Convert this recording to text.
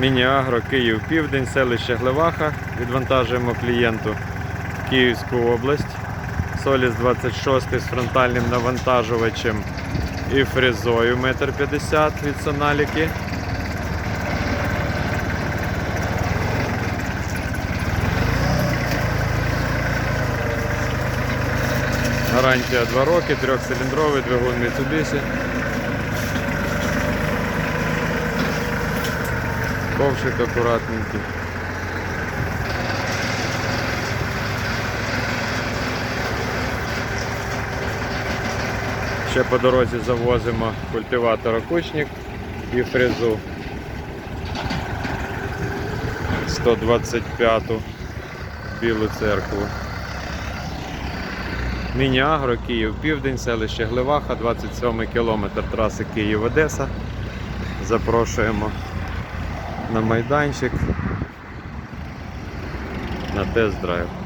Міні-Агро, Київ Південь, селище Глеваха. Відвантажуємо клієнту Київську область. Соліс 26 з фронтальним навантажувачем і фрезою 1,50 м від Соналіки. Гарантія 2 роки, трьохциліндровий двигун Mitsubishi. Ковшик акуратненький. Ще по дорозі завозимо культиватор окучник і фрезу 125-ту білу церкву. Міні-Агро, Київ Південь, селище Гливаха, 27 кілометр траси Київ-Одеса. Запрошуємо на майданчик на тест-драйв.